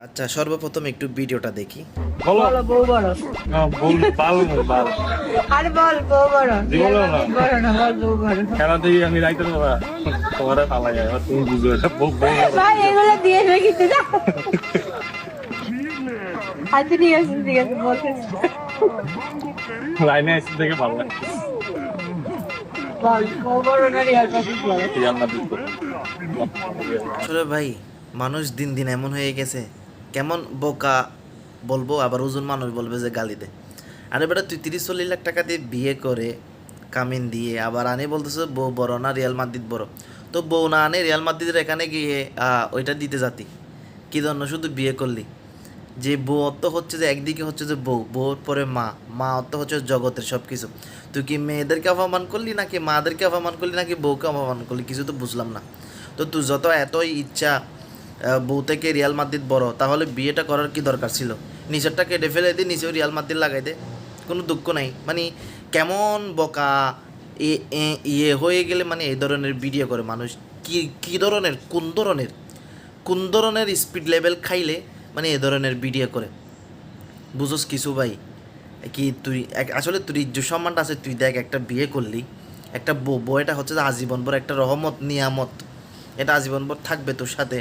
আচ্ছা সর্বপ্রথম একটু ভিডিওটা দেখি। বলো। বলো বউ বড় না, বল বাল বাল আরে বল বউ বড় জীবনেও না। বড় না বল বউ বড় আমি রাইতে বাবা তোমার পালা যায় তুমি বুঝো এটা বউ বউ ভাই এগুলো দিয়ে রেখেছি না আচ্ছা ঠিক আছে ঠিক আছে বলতেছি লাইনে এসে দেখে ভালো লাগে বল বউ বড় না রিয়াল বল। ভাই মানুষ দিন দিন এমন হয়ে গেছে কেমন বোকা বলব, আবার ওজন মানুষ বলবে যে গালি দে আরে বেটা, তুই তিরিশ চল্লিশ লাখ টাকা দিয়ে বিয়ে করে কামিন দিয়ে আবার আনে বলতেছে, বউ বড় না, রিয়াল মাদ্রিদ বড়। তো বউ না আনে, রিয়াল মাদ্রিদের এখানে গিয়ে ওইটা দিতে যাতি কি জন্য? শুধু বিয়ে করলি। যে বউ অর্থ হচ্ছে যে, একদিকে হচ্ছে যে বউ, বউর পরে মা মা অর্থ হচ্ছে জগতের সব কিছু তুই কি মেয়েদেরকে অপমান করলি নাকি মাদেরকে অপমান করলি নাকি বউকে অপমান করলি? কিছু তো বুঝলাম না। তো তুই যত এতই ইচ্ছা বউ রিয়াল মাদ্রিদ বড়, তাহলে বিয়েটা করার কি দরকার ছিল? নিচেরটা কেটে ফেলে দিয়ে নিচেও রিয়াল মাদ্রিদ লাগাই দে। কোনো দুঃখ নাই। মানে কেমন বকা ইয়ে হয়ে গেলে মানে এই ধরনের ভিডিও করে মানুষ? কি কি ধরনের? কোন ধরনের? কোন ধরনের স্পিড লেভেল খাইলে মানে এ ধরনের ভিডিও করে? বুঝোস কিছু ভাই? কি তুই আসলে তুই ইজ্জত সম্মানটা আছে, তুই দেখ একটা বিয়ে করলি, একটা বউ এটা হচ্ছে যে আজীবন ভর একটা রহমত, নিয়ামত। এটা আজীবন ভর থাকবে তোর সাথে।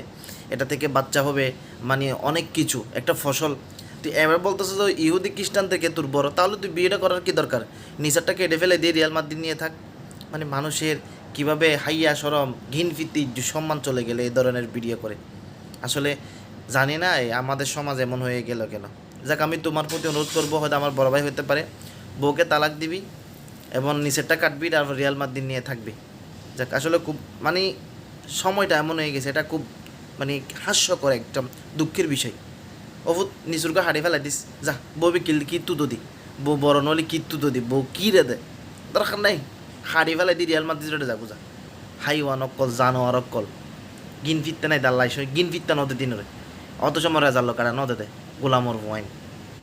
এটা থেকে বাচ্চা হবে মানে অনেক কিছু, একটা ফসল। তুই এবার বলতেছো যে ইহুদি খ্রিস্টান থেকে তোর বড়, তাহলে তুই বিয়েটা করার কি দরকার? নিচারটা কেটে ফেলে দিয়ে রিয়াল মাদ্রিদ নিয়ে থাক। মানে মানুষের কীভাবে হাইয়া সরম, ঘিন ফিতি সম্মান চলে গেলে এই ধরনের ভিডিও করে। আসলে জানি না আমাদের সমাজ এমন হয়ে গেল কেন। যাক, আমি তোমার প্রতি অনুরোধ করব, হয়তো আমার বড় ভাই হতে পারে। বউকে তালাক দিবি এবং নিচেরটা কাটবি আর রিয়াল মাদ্দিন নিয়ে থাকবি। যাক, আসলে খুব মানে সময়টা এমন হয়ে গেছে, এটা খুব মানে হাস্যকর একটা দুঃখের বিষয়। অভূত নিচুরকে হারিয়ে ফেলাই দিস, যা বউবি কিল কি তুতো দি বউ বড় নলি কি তুতো দি বউ কি রে দে? দরকার নাই হারিয়ে ফেলাই দি রিয়াল মাদ্রিদে যাব যা। হাইওয়ান অকল জানোয়ার অকল গিন ফিরতে নাই দাল্লাই গিন ফিরতে নদে দিন রে। অত সময় রেজাল্ট কারা, নদে দে গোলামর ওয়াইন।